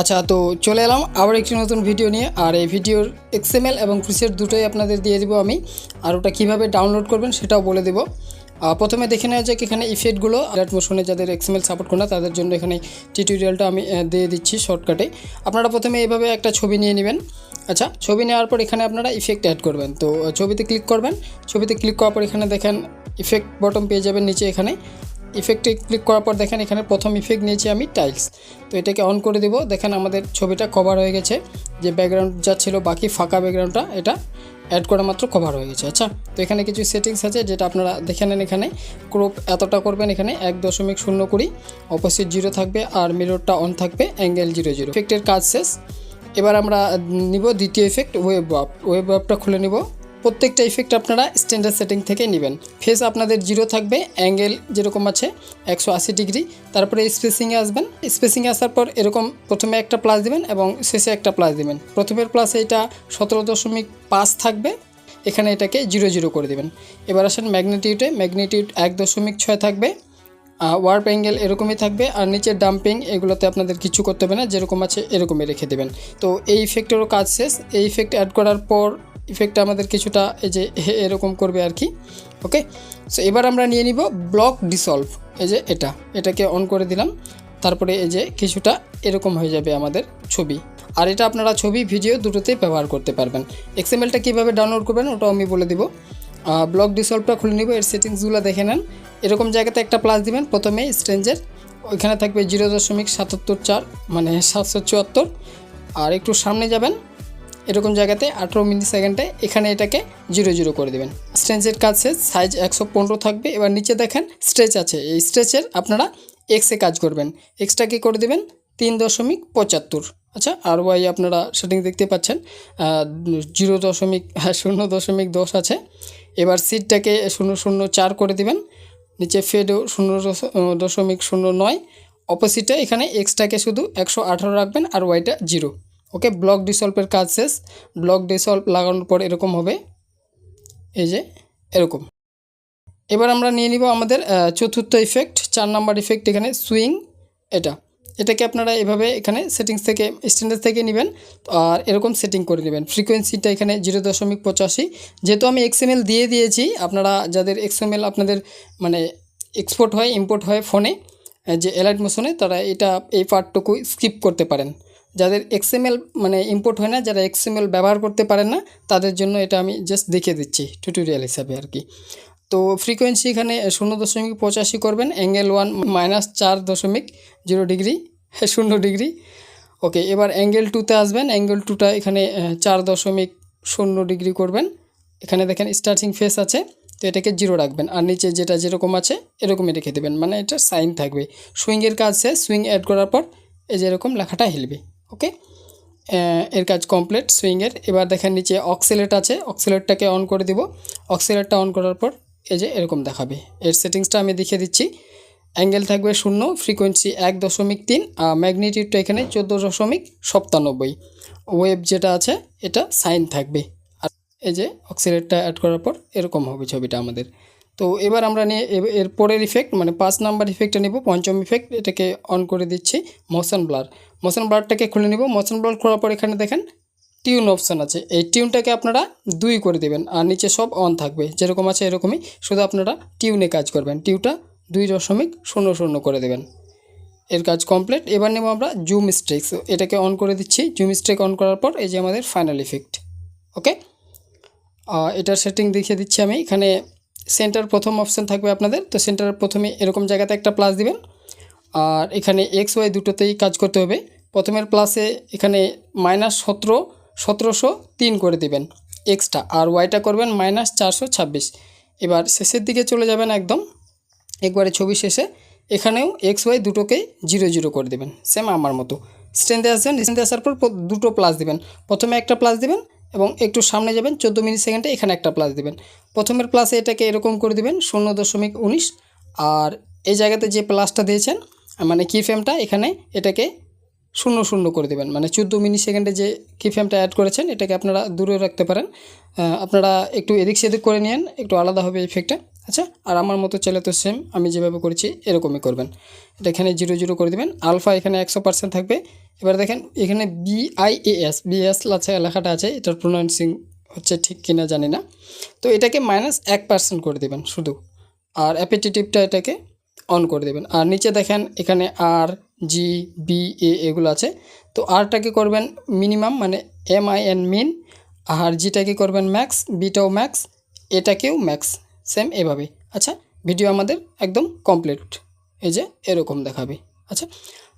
আচ্ছা তো চলে এলাম আবার একটি নতুন ভিডিও নিয়ে। আর এই ভিডিওর এক্সএমএল এবং প্রিসেট দুটোই আপনাদের দিয়ে দিব আমি। আর ওটা কীভাবে ডাউনলোড করবেন সেটাও বলে দেবো। প্রথমে দেখে নেওয়া যাক এখানে ইফেক্টগুলো অ্যালার্ট মোশনে যাদের এক্সএমএল সাপোর্ট করে না, তাদের জন্য এখানে টিউটোরিয়ালটা আমি দিয়ে দিচ্ছি শর্টকাটে আপনারা প্রথমে এইভাবে একটা ছবি নিয়ে নেবেন। আচ্ছা ছবি নেওয়ার পর এখানে আপনারা ইফেক্ট অ্যাড করবেন। তো ছবিতে ক্লিক করবেন। ছবিতে ক্লিক করার পর এখানে দেখেন ইফেক্ট বটম পেয়ে যাবেন নিচে এখানে। ইফেক্টে ক্লিক করার পর দেখেন এখানে প্রথম ইফেক্ট নিয়েছি আমি টাইলস তো এটাকে অন করে দেব। দেখেন আমাদের ছবিটা কভার হয়ে গেছে। যে ব্যাকগ্রাউন্ড যা ছিল বাকি ফাঁকা ব্যাকগ্রাউন্ডটা এটা অ্যাড করা মাত্র কভার হয়ে গেছে। আচ্ছা তো এখানে কিছু সেটিংস আছে যেটা আপনারা দেখে নেন এখানে। ক্রোপ এতটা করবেন এখানে এক দশমিক শূন্য কুড়ি অপোজিট জিরো থাকবে আর মিররটা অন থাকবে অ্যাঙ্গেল জিরো জিরো ইফেক্টের কাজ শেষ। এবার আমরা নিব দ্বিতীয় ইফেক্ট ওয়েব ওয়েব ওয়াপটা খুলে নিব। প্রত্যেকটা ইফেক্ট আপনারা স্ট্যান্ডার্ড সেটিং থেকে নেবেন। ফেস আপনাদের জিরো থাকবে অ্যাঙ্গেল যেরকম আছে, একশো আশি ডিগ্রি তারপরে স্পেসিংয়ে আসবেন। স্পেসিংয়ে আসার পর এরকম প্রথমে একটা প্লাস দিবেন এবং শেষে একটা প্লাস দিবেন। প্রথমের প্লাসে এটা সতেরো দশমিক পাঁচ থাকবে, এখানে এটাকে জিরো জিরো করে দেবেন। এবার আসেন ম্যাগনেটিউডে ম্যাগনেটিউড এক দশমিক ছয় থাকবে ওয়ার্প অ্যাঙ্গেল এরকমই থাকবে, আর নিচের ডাম্পিং এগুলোতে আপনাদের কিছু করতে হবে না, যেরকম আছে এরকমই রেখে দেবেন। তো এই ইফেক্টেরও কাজ শেষ। এই ইফেক্ট অ্যাড করার পর ইফেক্টটা আমাদের কিছুটা এই যে এরকম করবে আর কি। ওকে সো এবার আমরা নিয়ে নিব ব্লক ডিসলভ এই যে এটা, এটাকে অন করে দিলাম। তারপরে এই যে কিছুটা এরকম হয়ে যাবে আমাদের ছবি। আর এটা আপনারা ছবি ভিডিও দুটোতেই ব্যবহার করতে পারবেন। এক্সএমএলটা কীভাবে ডাউনলোড করবেন ওটাও আমি বলে দিব। ব্লক ডিসলভটা খুলে নিব, এর সেটিংসগুলো দেখে নেন। এরকম জায়গাতে একটা প্লাস দিবেন, প্রথমে স্ট্রেঞ্জের ওইখানে থাকবে জিরো দশমিক সাতাত্তর চার মানে সাতশো চুয়াত্তর। আর একটু সামনে যাবেন এরকম জায়গাতে আঠেরো মিলি সেকেন্ডে এখানে এটাকে জিরো জিরো করে দেবেন। স্ট্রেঞ্জের কাজ সাইজ একশো পনেরো থাকবে। এবার নিচে দেখেন স্ট্রেচ আছে। এই স্ট্রেচের আপনারা এক্সে কাজ করবেন। এক্সটা কী করে দেবেন? তিন দশমিক পঁচাত্তর। আচ্ছা আর ওয়াই আপনারা সেটিং দেখতে পাচ্ছেন জিরো দশমিক হ্যাঁ শূন্য দশমিক দশ আছে। এবার সিটটাকে শূন্য শূন্য চার করে দিবেন। নিচে ফেডও শূন্য দশ- দশমিক শূন্য নয়। অপোজিটে এখানে এক্সটাকে শুধু একশো আঠারো রাখবেন আর ওয়াইটা জিরো। ওকে ব্লক ডিসলভের কাজ শেষ। ব্লক ডিসলভ লাগানোর পর এরকম হবে। এই যে, এরকম। এবার আমরা নিয়ে নিব আমাদের চতুর্থ ইফেক্ট চার নাম্বার ইফেক্ট এখানে সুইং এটা। এটাকে আপনারা এভাবে এখানে সেটিংস থেকে স্ট্যান্ডার্ড থেকে নেবেন আর এরকম সেটিং করে নেবেন। ফ্রিকোয়েন্সিটা এখানে জিরো দশমিক পঁচাশি। যেহেতু আমি এক্সএমএল দিয়ে দিয়েছি, আপনারা যাদের এক্সএমএল আপনাদের মানে এক্সপোর্ট হয় ইম্পোর্ট হয় ফোনে যে এলাইট মোশনে তারা এটা, এই পার্টটুকু স্কিপ করতে পারেন। যাদের এক্সএমএল মানে ইম্পোর্ট হয় না, যারা এক্সএমএল ব্যবহার করতে পারেন না, তাদের জন্য এটা আমি জাস্ট দেখিয়ে দিচ্ছি টিউটোরিয়াল হিসাবে আর কি। তো ফ্রিকোয়েন্সি এখানে শূন্য দশমিক পঁচাশি করবেন অ্যাঙ্গেল ওয়ান মাইনাস চার দশমিক জিরো ডিগ্রি শূন্য ডিগ্রি ওকে এবার অ্যাঙ্গেল টুতে আসবেন অ্যাঙ্গেল টুটা এখানে চার দশমিক শূন্য ডিগ্রি করবেন। এখানে দেখেন স্টার্টিং ফেস আছে, তো এটাকে জিরো রাখবেন, আর নিচে যেটা যেরকম আছে, এরকমই রেখে দেবেন মানে এটা সাইন থাকবে। সুইংয়ের কাজ শেষ সুইং অ্যাড করার পর এই যেরকম লেখাটা হিলবে। ওকে আহ, এর কাজ কমপ্লিট সুইংয়ের এবার দেখেন নিচে অক্সিলেট আছে। অক্সিলেটটাকে অন করে দিব। অক্সিলেটটা অন করার পর এই যে এরকম দেখাবে। এর সেটিংসটা আমি দেখিয়ে দিচ্ছি। অ্যাঙ্গেল থাকবে শূন্য ফ্রিকোয়েন্সি এক দশমিক তিন আর ম্যাগনিটিউডটা এখানে চোদ্দ দশমিক সপ্তানব্বই। ওয়েব যেটা আছে এটা সাইন থাকবে। আর এই যে অক্সিলেটটা অ্যাড করার পর এরকম হবে ছবিটা আমাদের। তো এবার আমরা নিয়ে এর পরের ইফেক্ট মানে পাঁচ নাম্বার ইফেক্টটা নেব, পঞ্চম ইফেক্ট এটাকে অন করে দিচ্ছি মোশন ব্লার মোশন ব্লারটাকে খুলে নিব মোশন ব্লার খোলার পর এখানে দেখেন টিউন অপশান আছে। এই টিউনটাকে আপনারা দুই করে দেবেন, আর নিচে সব অন থাকবে। যেরকম আছে এরকমই, শুধু আপনারা টিউনে কাজ করবেন। টিউটা দুই দশমিক শূন্য শূন্য করে দেবেন। এর কাজ কমপ্লিট এবার নেব আমরা জুম স্ট্রেক্স এটাকে অন করে দিচ্ছি। জুম স্ট্রেক অন করার পর এই যে আমাদের ফাইনাল ইফেক্ট ওকে এটার সেটিং দেখিয়ে দিচ্ছি আমি। এখানে সেন্টার প্রথম অপশান থাকবে আপনাদের। তো সেন্টার প্রথমে এরকম জায়গাতে একটা প্লাস দিবেন। আর এখানে এক্স ওয়াই দুটোতেই কাজ করতে হবে। প্রথমের প্লাসে এখানে মাইনাস সতেরো, সতেরোশো তিন করে দিবেন এক্সটা আর ওয়াইটা করবেন মাইনাস চারশো ছাব্বিশ। এবার শেষের দিকে চলে যাবেন একদম। একবারে ছবি শেষে। এখানেও এক্স ওয়াই দুটোকেই জিরো জিরো করে দেবেন। সেম আমার মতো। স্ট্রেন্থে আসবেন। স্ট্রেন্থে আসার পর দুটো প্লাস দিবেন। প্রথমে একটা প্লাস দিবেন। এবং একটু সামনে যাবেন, চোদ্দ মিনিট সেকেন্ডে এখানে একটা প্লাস দিবেন। প্রথমের প্লাসে এটাকে এরকম করে দিবেন, শূন্য দশমিক উনিশ। আর এই জায়গাতে যে প্লাসটা দিয়েছেন মানে কি ফ্রেমটা এখানে এটাকে শূন্য শূন্য করে দেবেন। মানে চোদ্দ মিনিট সেকেন্ডে যে কি ফ্রেমটা অ্যাড করেছেন, এটাকে আপনারা দূরে রাখতে পারেন। আপনারা একটু এদিক সেদিক করে নিন একটু আলাদা হবে ইফেক্টটা আচ্ছা আর আমার মতো চাইলে তো সেম আমি যেভাবে করেছি এরকমই করবেন। এটা এখানে জিরো জিরো করে দেবেন। আলফা এখানে একশো পার্সেন্ট থাকবে। এবার দেখেন, এখানে বিআইএএস বিএস আছে লেখাটা আছে, এটার প্রোনাউন্সিং হচ্ছে ঠিক কিনা জানি না। তো এটাকে মাইনাস এক পার্সেন্ট করে দেবেন শুধু। আর অ্যাপিটিটিভটা এটাকে অন করে দেবেন। আর নিচে দেখেন, এখানে আর জি বি এ এগুলো আছে। তো আরটাকে করবেন মিনিমাম মানে এম আই এন মিন আর জিটাকে করবেন ম্যাক্স বিটাও ম্যাক্স এটাকেও ম্যাক্স সেম এভাবে আচ্ছা ভিডিও আমাদের একদম কমপ্লিট এই যে, এরকম দেখাবে। আচ্ছা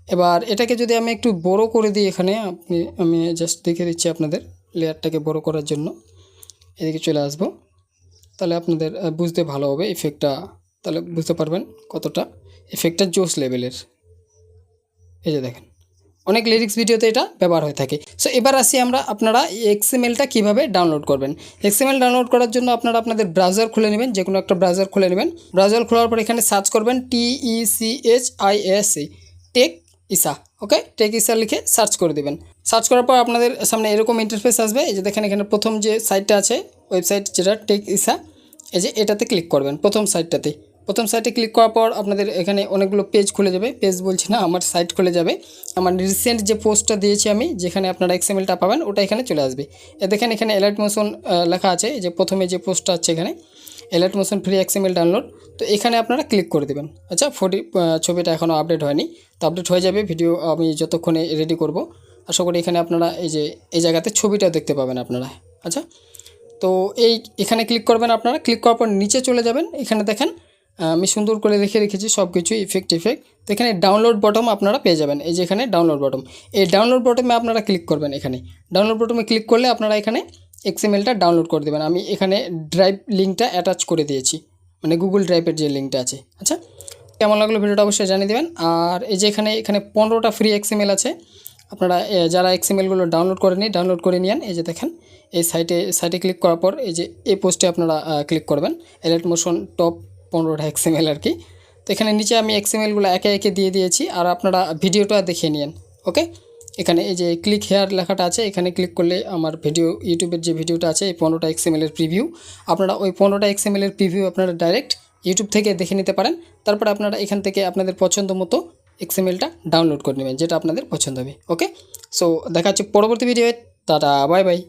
এবার এটাকে যদি আমি একটু বড় করে দিই এখানে, আপনি, আমি জাস্ট দেখে দিচ্ছি আপনাদের লেয়ারটাকে বড় করার জন্য। এদিকে চলে আসব। তাহলে আপনাদের বুঝতে ভালো হবে ইফেক্টটা তাহলে বুঝতে পারবেন কতটা। ইফেক্টটা জোস লেভেলের এই যে দেখেন। অনেক লিরিক্স ভিডিওতে এটা ব্যবহার হয়ে থাকে। সো এবার আসি আমরা আপনারা এক্সএমএলটা কীভাবে ডাউনলোড করবেন। এক্সএমএল ডাউনলোড করার জন্য আপনারা আপনাদের ব্রাউজার খুলে নেবেন, যে কোনো একটা ব্রাউজার খুলে নেবেন। ব্রাউজার খোলার পর এখানে সার্চ করবেন T E C H I S E tech Isa okay tech ইসা লিখে সার্চ করে দেবেন। সার্চ করার পর আপনাদের সামনে এরকম ইন্টারফেস আসবে, এই যে দেখেন এখানে প্রথম যে সাইটটা আছে ওয়েবসাইট যেটা টেক ইসা এই যে এটাতে ক্লিক করবেন, প্রথম সাইটটাতে প্রথম সাইটে ক্লিক করার পর আপনাদের এখানে অনেকগুলো পেজ খুলে যাবে। পেজ বলছি না, আমার সাইট খুলে যাবে। আমার রিসেন্ট যে পোস্টটা দিয়েছি আমি, যেখানে আপনারা এক্সএমএলটা পাবেন, ওটা এখানে চলে আসবে। এ দেখেন এখানে অ্যালার্ট মোশন লেখা আছে যে প্রথমে যে পোস্টটা আছে এখানে alert motion free XML download তো এখানে আপনারা ক্লিক করে দেবেন। আচ্ছা ফটো ছবিটা এখনও আপডেট হয়নি, তো আপডেট হয়ে যাবে ভিডিও আমি যতক্ষণে রেডি করব। আশা করি এখানে আপনারা এই যে, এই জায়গাতে ছবিটা দেখতে পাবেন আপনারা। আচ্ছা তো এই এখানে ক্লিক করবেন আপনারা ক্লিক করার পর নিচে চলে যাবেন। এখানে দেখেন আমি সুন্দর করে রেখে রেখেছি সব কিছু ইফেক্ট ইফেক্ট তো এখানে ডাউনলোড বটম আপনারা পেয়ে যাবেন। এই যে এখানে ডাউনলোড বটম এই ডাউনলোড বটমে আপনারা ক্লিক করবেন এখানে। ডাউনলোড বটমে ক্লিক করলে আপনারা এখানে এক্সএমএলটা ডাউনলোড করে দেবেন। আমি এখানে ড্রাইভ লিঙ্কটা অ্যাটাচ করে দিয়েছি। মানে গুগল ড্রাইভের যে লিঙ্কটা আছে। আচ্ছা কেমন লাগল ভিডিওটা অবশ্যই জানিয়ে দেবেন। আর এই যে এখানে এখানে পনেরোটা ফ্রি এক্সএমএল আছে। আপনারা যারা এক্সএমএলগুলো ডাউনলোড করেনি ডাউনলোড করে নিন এই যে দেখেন, এই সাইটে সাইটে ক্লিক করার পর এই যে এই পোস্টে আপনারা ক্লিক করবেন। এলার্ট মোশন টপ পনেরোটা এক্সএমএল আর কি। তো এখানে নিচে আমি এক্সএমএলগুলো একে একে দিয়ে দিয়েছি আর আপনারা ভিডিওটা দেখে নিন ওকে? এখানে এই যে ক্লিক হেয়ার লেখাটা আছে, এখানে ক্লিক করলে আমার ভিডিও, ইউটিউবের যে ভিডিওটা আছে, এই পনেরোটা এক্সএমএলের প্রিভিউ আপনারা ওই পনেরোটা এক্সএমএলের প্রিভিউ আপনারা ডাইরেক্ট ইউটিউব থেকে দেখে নিতে পারেন। তারপরে আপনারা এখান থেকে আপনাদের পছন্দ মতো এক্সএমএলটা ডাউনলোড করে নেবেন, যেটা আপনাদের পছন্দ হবে, ওকে? সো দেখা হচ্ছে পরবর্তী ভিডিওয়ে টাটা বাই বাই